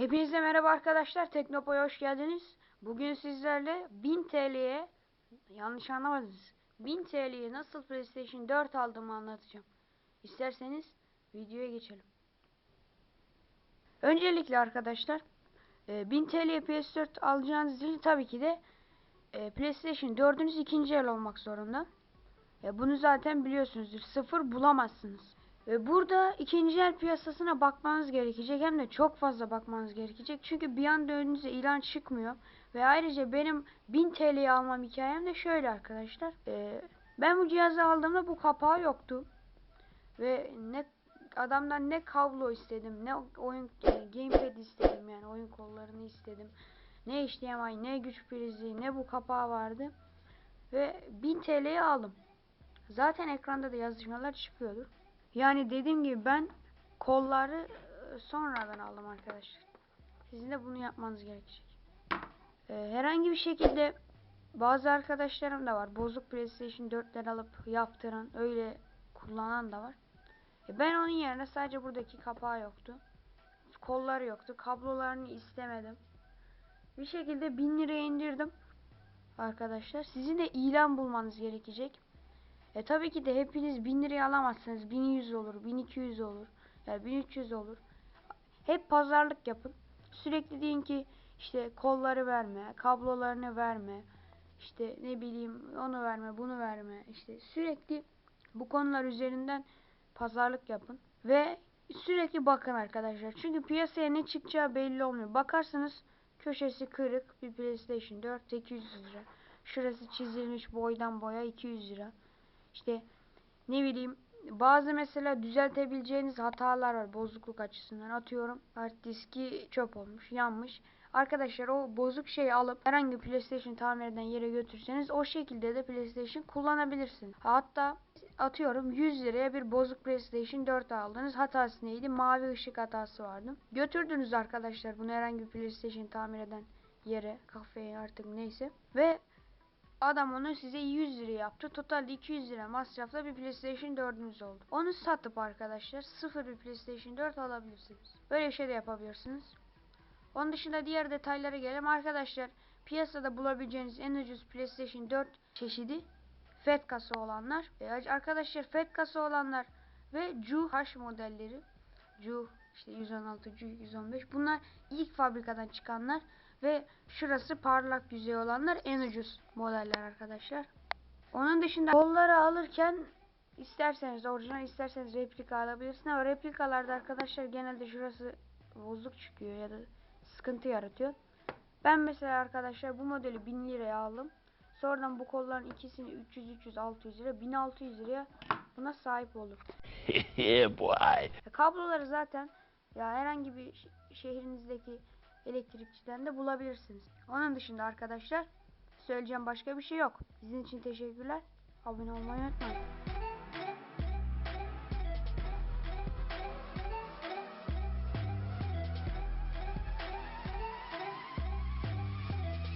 Hepinize merhaba arkadaşlar. Teknopo'ya hoş geldiniz. Bugün sizlerle 1000 TL'ye yanlış anlamadınız. 1000 TL'ye nasıl PlayStation 4 aldığımı anlatacağım. İsterseniz videoya geçelim. Öncelikle arkadaşlar e, 1000 TL'ye PS4 alacağınız için tabii ki de e, PlayStation 4'ünüz ikinci el olmak zorunda. E, bunu zaten biliyorsunuzdur. Sıfır bulamazsınız. Ve burada ikinci el piyasasına bakmanız gerekecek. Hem de çok fazla bakmanız gerekecek. Çünkü bir anda önünüze ilan çıkmıyor. Ve ayrıca benim 1000 TL'ye almam hikayem de şöyle arkadaşlar. Ee, ben bu cihazı aldığımda bu kapağı yoktu. Ve ne adamdan ne kablo istedim, ne oyun e, gamepad istedim yani oyun kollarını istedim. Ne HDMI, ne güç prizi, ne bu kapağı vardı. Ve 1000 TL'ye aldım. Zaten ekranda da yazışmalar çıkıyordur. Yani dediğim gibi ben kolları e, sonradan aldım arkadaşlar. Sizin de bunu yapmanız gerekecek. Ee, herhangi bir şekilde bazı arkadaşlarım da var. Bozuk PlayStation 4'ler alıp yaptıran, öyle kullanan da var. E, ben onun yerine sadece buradaki kapağı yoktu. Kolları yoktu. Kablolarını istemedim. Bir şekilde 1000 liraya indirdim. Arkadaşlar sizin de ilan bulmanız gerekecek. E tabii ki de hepiniz 1000 liraya alamazsınız. 1100 olur, 1200 olur. Yani 1300 olur. Hep pazarlık yapın. Sürekli deyin ki işte kolları verme, kablolarını verme. işte ne bileyim onu verme, bunu verme. İşte sürekli bu konular üzerinden pazarlık yapın ve sürekli bakın arkadaşlar. Çünkü piyasaya ne çıkacağı belli olmuyor. Bakarsınız köşesi kırık bir PlayStation 4 800 lira. Şurası çizilmiş boydan boya 200 lira. İşte ne bileyim bazı mesela düzeltebileceğiniz hatalar var bozukluk açısından. Atıyorum hard diski çöp olmuş, yanmış. Arkadaşlar o bozuk şeyi alıp herhangi bir PlayStation tamir eden yere götürseniz o şekilde de PlayStation kullanabilirsin. Hatta atıyorum 100 liraya bir bozuk PlayStation 4 aldınız. Hatası neydi? Mavi ışık hatası vardı. Götürdünüz arkadaşlar bunu herhangi bir PlayStation tamir eden yere, kafeye artık neyse. Ve Adam onu size 100 lira yaptı. Totalde 200 lira masrafla bir PlayStation 4'ünüz oldu. Onu satıp arkadaşlar sıfır bir PlayStation 4 alabilirsiniz. Böyle bir şey de yapabilirsiniz. Onun dışında diğer detaylara gelelim. Arkadaşlar piyasada bulabileceğiniz en ucuz PlayStation 4 çeşidi FAT kasa olanlar. E, arkadaşlar FAT kasa olanlar ve Juh modelleri. Juh işte 116, Juh 115 bunlar ilk fabrikadan çıkanlar. Ve şurası parlak yüzey olanlar en ucuz modeller arkadaşlar. Onun dışında kolları alırken isterseniz orijinal isterseniz replika alabilirsiniz ama replikalarda arkadaşlar genelde şurası bozuk çıkıyor ya da sıkıntı yaratıyor. Ben mesela arkadaşlar bu modeli 1000 liraya aldım. Sonradan bu kolların ikisini 300 300 600 lira 1600 liraya buna sahip olur. boy. E, kabloları zaten ya herhangi bir şehrinizdeki elektrikçiden de bulabilirsiniz. Onun dışında arkadaşlar söyleyeceğim başka bir şey yok. Sizin için teşekkürler. Abone olmayı unutmayın.